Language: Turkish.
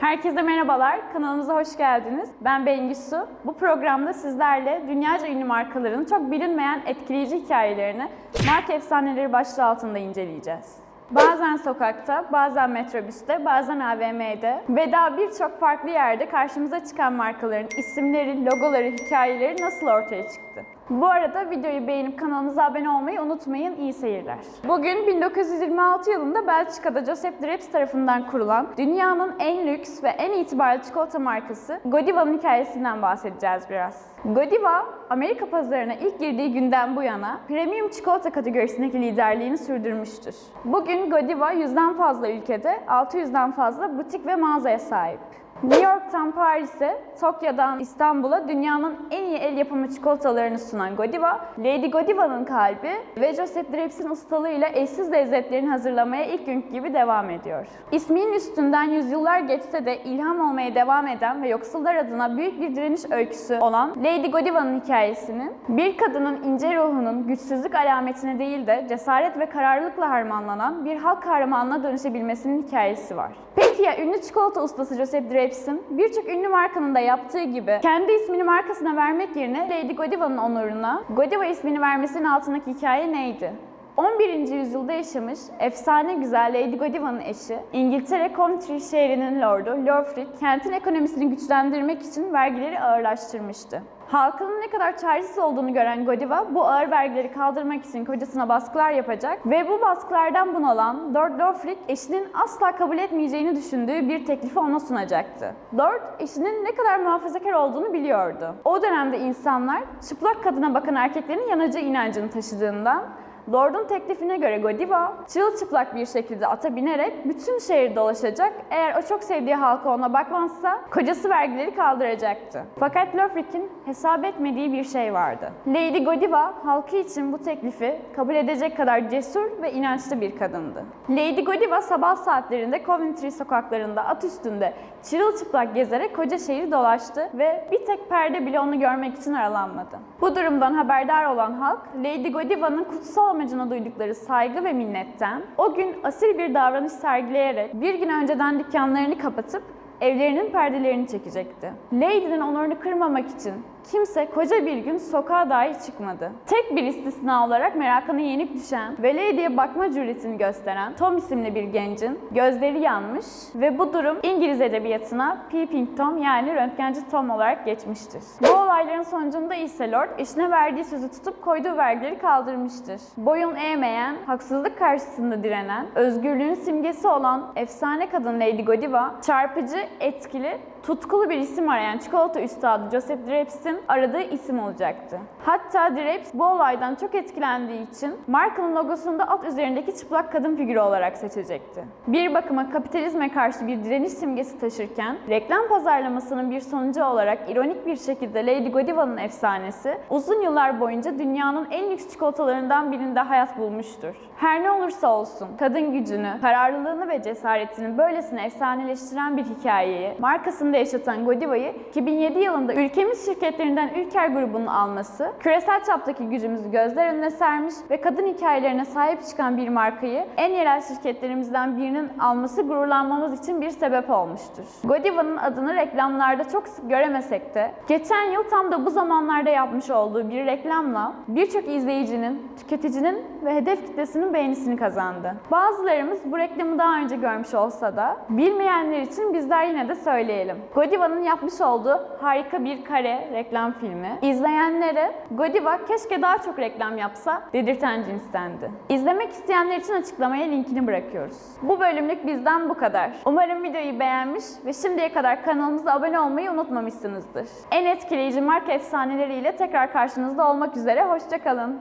Herkese merhabalar, kanalımıza hoş geldiniz. Ben Bengisu. Bu programda sizlerle dünyaca ünlü markaların çok bilinmeyen etkileyici hikayelerini marka efsaneleri başlığı altında inceleyeceğiz. Bazen sokakta, bazen metrobüste, bazen AVM'de ve daha birçok farklı yerde karşımıza çıkan markaların isimleri, logoları, hikayeleri nasıl ortaya çıktı? Bu arada videoyu beğenip kanalımıza abone olmayı unutmayın. İyi seyirler. Bugün 1926 yılında Belçika'da Joseph Dreps tarafından kurulan dünyanın en lüks ve en itibarlı çikolata markası Godiva'nın hikayesinden bahsedeceğiz biraz. Godiva, Amerika pazarına ilk girdiği günden bu yana premium çikolata kategorisindeki liderliğini sürdürmüştür. Bugün Godiva yüzden fazla ülkede 600'den fazla butik ve mağazaya sahip. New York'tan Paris'e, Tokyo'dan İstanbul'a dünyanın en iyi el yapımı çikolatalarını sunan Godiva, Lady Godiva'nın kalbi ve Joseph Drapes'in ustalığıyla eşsiz lezzetlerini hazırlamaya ilk günkü gibi devam ediyor. İsminin üstünden yüzyıllar geçse de ilham olmaya devam eden ve yoksullar adına büyük bir direniş öyküsü olan Lady Godiva'nın hikayesinin bir kadının ince ruhunun güçsüzlük alametine değil de cesaret ve kararlılıkla harmanlanan bir halk kahramanına dönüşebilmesinin hikayesi var. Peki ya ünlü çikolata ustası Joseph Drapes'in birçok ünlü markanın da yaptığı gibi kendi ismini markasına vermek yerine Lady Godiva'nın onuruna Godiva ismini vermesinin altındaki hikaye neydi? 11. yüzyılda yaşamış efsane güzel Lady Godiva'nın eşi, İngiltere Coventry şehrinin lordu Leofric, kentin ekonomisini güçlendirmek için vergileri ağırlaştırmıştı. Halkının ne kadar çaresiz olduğunu gören Godiva bu ağır vergileri kaldırmak için kocasına baskılar yapacak ve bu baskılardan bunalan Lord Leofric eşinin asla kabul etmeyeceğini düşündüğü bir teklifi ona sunacaktı. Lord eşinin ne kadar muhafazakar olduğunu biliyordu. O dönemde insanlar çıplak kadına bakan erkeklerin yanacağı inancını taşıdığından Lord'un teklifine göre Godiva, çırılçıplak bir şekilde ata binerek bütün şehir dolaşacak. Eğer o çok sevdiği halka ona bakmazsa kocası vergileri kaldıracaktı. Fakat Leofric'in hesap etmediği bir şey vardı. Lady Godiva halkı için bu teklifi kabul edecek kadar cesur ve inançlı bir kadındı. Lady Godiva sabah saatlerinde Coventry sokaklarında at üstünde çırılçıplak gezerek koca şehri dolaştı ve bir tek perde bile onu görmek için aralanmadı. Bu durumdan haberdar olan halk, Lady Godiva'nın kutsal amacına duydukları saygı ve minnetten o gün asil bir davranış sergileyerek bir gün önceden dükkanlarını kapatıp evlerinin perdelerini çekecekti. Lady'nin onurunu kırmamak için kimse koca bir gün sokağa dahi çıkmadı. Tek bir istisna olarak merakını yenik düşen ve Lady'ye bakma cüretini gösteren Tom isimli bir gencin gözleri yanmış ve bu durum İngiliz edebiyatına Peeping Tom yani röntgenci Tom olarak geçmiştir. Bu olayların sonucunda ise Lord eşine verdiği sözü tutup koyduğu vergileri kaldırmıştır. Boyun eğmeyen, haksızlık karşısında direnen, özgürlüğün simgesi olan efsane kadın Lady Godiva, çarpıcı, etkili, tutkulu bir isim arayan çikolata üstadı Joseph Drapes'in aradığı isim olacaktı. Hatta Drapes bu olaydan çok etkilendiği için markanın logosunda at üzerindeki çıplak kadın figürü olarak seçecekti. Bir bakıma kapitalizme karşı bir direniş simgesi taşırken, reklam pazarlamasının bir sonucu olarak ironik bir şekilde Lady Godiva'nın efsanesi uzun yıllar boyunca dünyanın en lüks çikolatalarından birinde hayat bulmuştur. Her ne olursa olsun kadın gücünü, kararlılığını ve cesaretini böylesine efsaneleştiren bir hikayeyi markasında yaşatan Godiva'yı 2007 yılında ülkemiz şirketlerinden Ülker grubunun alması, küresel çaptaki gücümüzü gözler önüne sermiş ve kadın hikayelerine sahip çıkan bir markayı en yerel şirketlerimizden birinin alması gururlanmamız için bir sebep olmuştur. Godiva'nın adını reklamlarda çok sık göremesek de geçen yıl tam da bu zamanlarda yapmış olduğu bir reklamla birçok izleyicinin, tüketicinin ve hedef kitlesinin beğenisini kazandı. Bazılarımız bu reklamı daha önce görmüş olsa da bilmeyenler için bizler yine de söyleyelim. Godiva'nın yapmış olduğu harika bir kare reklam filmi. İzleyenlere Godiva keşke daha çok reklam yapsa dedirten cinstendi. İzlemek isteyenler için açıklamaya linkini bırakıyoruz. Bu bölümlük bizden bu kadar. Umarım videoyu beğenmiş ve şimdiye kadar kanalımıza abone olmayı unutmamışsınızdır. En etkileyici marka efsaneleriyle tekrar karşınızda olmak üzere. Hoşçakalın.